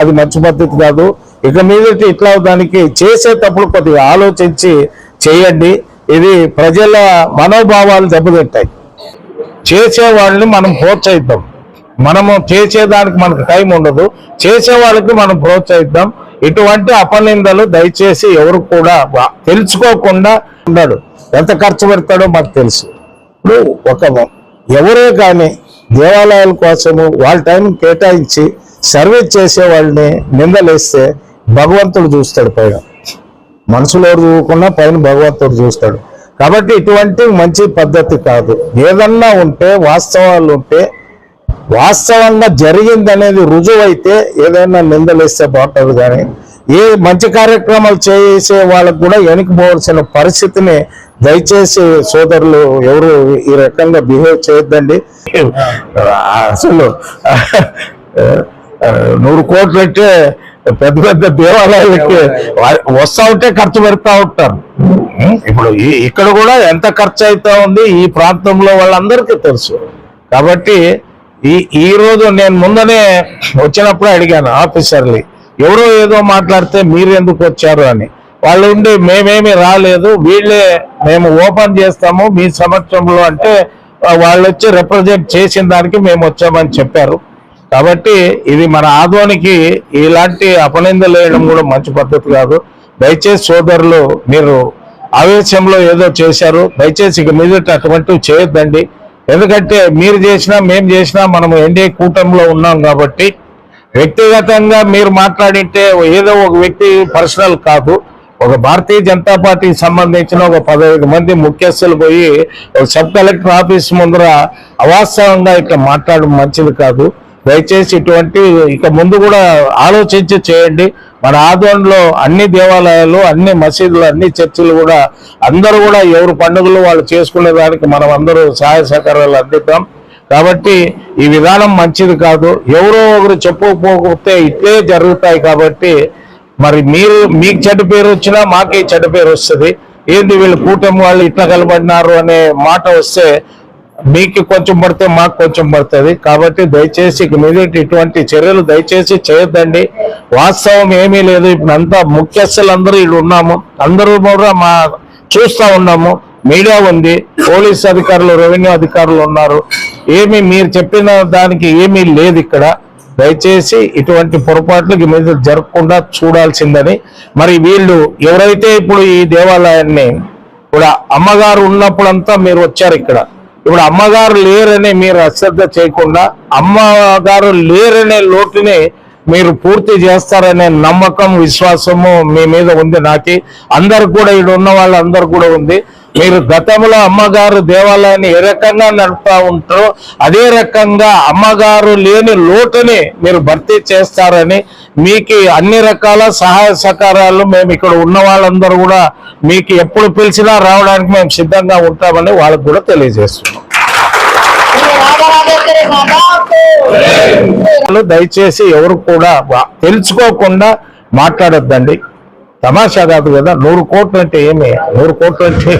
అది మంచి పద్ధతి కాదు. ఇక మీదటి ఇట్లా దానికి చేసేటప్పుడు కొద్దిగా ఆలోచించి చేయండి. ఇది ప్రజల మనోభావాలు దెబ్బతింటాయి. చేసే వాళ్ళని మనం ప్రోత్సహిద్దాం. మనము చేసేదానికి మనకు టైం ఉండదు. చేసే వాళ్ళకి మనం ప్రోత్సహిద్దాం. ఇటువంటి అపనిందలు దయచేసి ఎవరు కూడా తెలుసుకోకుండా ఉన్నాడు. ఎంత ఖర్చు పెడతాడో మాకు తెలుసు. ఇప్పుడు ఒక ఎవరే కానీ దేవాలయాల కోసము వాళ్ళ టైం కేటాయించి సర్వీస్ చేసే వాళ్ళని నిందలేస్తే భగవంతుడు చూస్తాడు పైన మనసులో చూడకుండా పైన భగవంతుడు చూస్తాడు. కాబట్టి ఇటువంటి మంచి పద్ధతి కాదు. ఏదన్నా ఉంటే వాస్తవాలు ఉంటే వాస్తవంగా జరిగిందనేది రుజువైతే ఏదైనా నిందలేస్తే బాగుంటుంది కానీ ఏ మంచి కార్యక్రమాలు చేసే వాళ్ళకు కూడా వెనకపోవాల్సిన పరిస్థితిని దయచేసి సోదరులు ఎవరు ఈ రకంగా బిహేవ్ చేయొద్దండి. అసలు నూరు కోట్లు అంటే పెద్ద పెద్ద దేవాలయాలకి వస్తా ఉంటే ఖర్చు పెడతా ఉంటారు? ఇప్పుడు ఇక్కడ కూడా ఎంత ఖర్చు అవుతా ఉంది ఈ ప్రాంతంలో వాళ్ళందరికీ తెలుసు. కాబట్టి ఈ ఈ రోజు నేను ముందనే వచ్చినప్పుడు అడిగాను ఆఫీసర్ని ఎవరో ఏదో మాట్లాడితే మీరు ఎందుకు వచ్చారు అని. వాళ్ళు ఉండి మేమేమి రాలేదు వీళ్ళే మేము ఓపెన్ చేస్తాము మీ సమక్షంలో అంటే వాళ్ళు వచ్చి రిప్రజెంట్ చేసిన దానికి మేము వచ్చామని చెప్పారు. కాబట్టి ఇది మన ఆదోనికి ఇలాంటి అపనిందలు వేయడం కూడా మంచి పద్ధతి కాదు. దయచేసి సోదరులు మీరు ఆవేశంలో ఏదో చేశారు దయచేసి ఇక మీదట అటువంటివి చేయొద్దండి. ఎందుకంటే మీరు చేసినా మేము చేసినా మనం ఎన్డీఏ కూటమిలో ఉన్నాం కాబట్టి వ్యక్తిగతంగా మీరు మాట్లాడింటే ఏదో ఒక వ్యక్తి పర్సనల్ కాదు. ఒక భారతీయ జనతా పార్టీకి సంబంధించిన ఒక పదహైదు మంది ముఖ్యస్థులు పోయి ఒక సబ్ కలెక్టర్ ఆఫీస్ ముందర అవాస్తవంగా ఇట్లా మాట్లాడడం మంచిది కాదు. దయచేసి ఇటువంటి ఇక ముందు కూడా ఆలోచించి చేయండి. మన ఆధ్వర్యంలో అన్ని దేవాలయాలు అన్ని మసీదులు అన్ని చర్చిలు కూడా అందరూ కూడా ఎవరు పండుగలు వాళ్ళు చేసుకునే దానికి మనం అందరూ సహాయ సహకారాలు అందిద్దాం. కాబట్టి ఈ విధానం మంచిది కాదు. ఎవరో ఒకరు చెప్పకపోతే ఇట్లే జరుగుతాయి కాబట్టి మరి మీరు మీకు చెడ్డ పేరు వచ్చినా మాకే చెడ్డ పేరు వస్తుంది. ఏంది వీళ్ళు కూటమి వాళ్ళు ఇట్లా కలబడినారు అనే మాట వస్తే మీకు కొంచెం పడితే మాకు కొంచెం పడుతుంది. కాబట్టి దయచేసి ఇక మీద ఇటువంటి చర్యలు దయచేసి చేయొద్దండి. వాస్తవం ఏమీ లేదు. ఇప్పుడు అంతా ముఖ్యస్థులు అందరూ ఇక్కడ ఉన్నాము. అందరూ కూడా మా చూస్తా ఉన్నాము. మీడియా ఉంది. పోలీస్ అధికారులు రెవెన్యూ అధికారులు ఉన్నారు. ఏమి మీరు చెప్పిన దానికి ఏమీ లేదు ఇక్కడ. దయచేసి ఇటువంటి పొరపాట్లకి మీద జరగకుండా చూడాల్సిందని. మరి వీళ్ళు ఎవరైతే ఇప్పుడు ఈ దేవాలయాన్ని ఇప్పుడు అమ్మగారు ఉన్నప్పుడంతా మీరు వచ్చారు ఇక్కడ. ఇప్పుడు అమ్మగారు లేరని మీరు అశ్రద్ధ చేయకుండా అమ్మగారు లేరనే లోటుని మీరు పూర్తి చేస్తారనే నమ్మకం విశ్వాసము మీ మీద ఉంది నాకి. అందరు కూడా ఇక్కడ ఉన్న వాళ్ళందరూ కూడా ఉంది. మీరు గతంలో అమ్మగారు దేవాలయాన్ని ఏ రకంగా నడుపుతా ఉంటారో అదే రకంగా అమ్మగారు లేని లోటుని మీరు భర్తీ చేస్తారని మీకు అన్ని రకాల సహాయ సహకారాలు మేము ఇక్కడ ఉన్న వాళ్ళందరూ కూడా మీకు ఎప్పుడు పిలిచినా రావడానికి మేము సిద్ధంగా ఉంటామని వాళ్ళకు కూడా తెలియజేస్తున్నాం. దయచేసి ఎవరు కూడా తెలుసుకోకుండా మాట్లాడొద్దండి. తమాషా కాదు కదా నూరు కోట్లు అంటే ఏమి? నూరు కోట్లు అంటే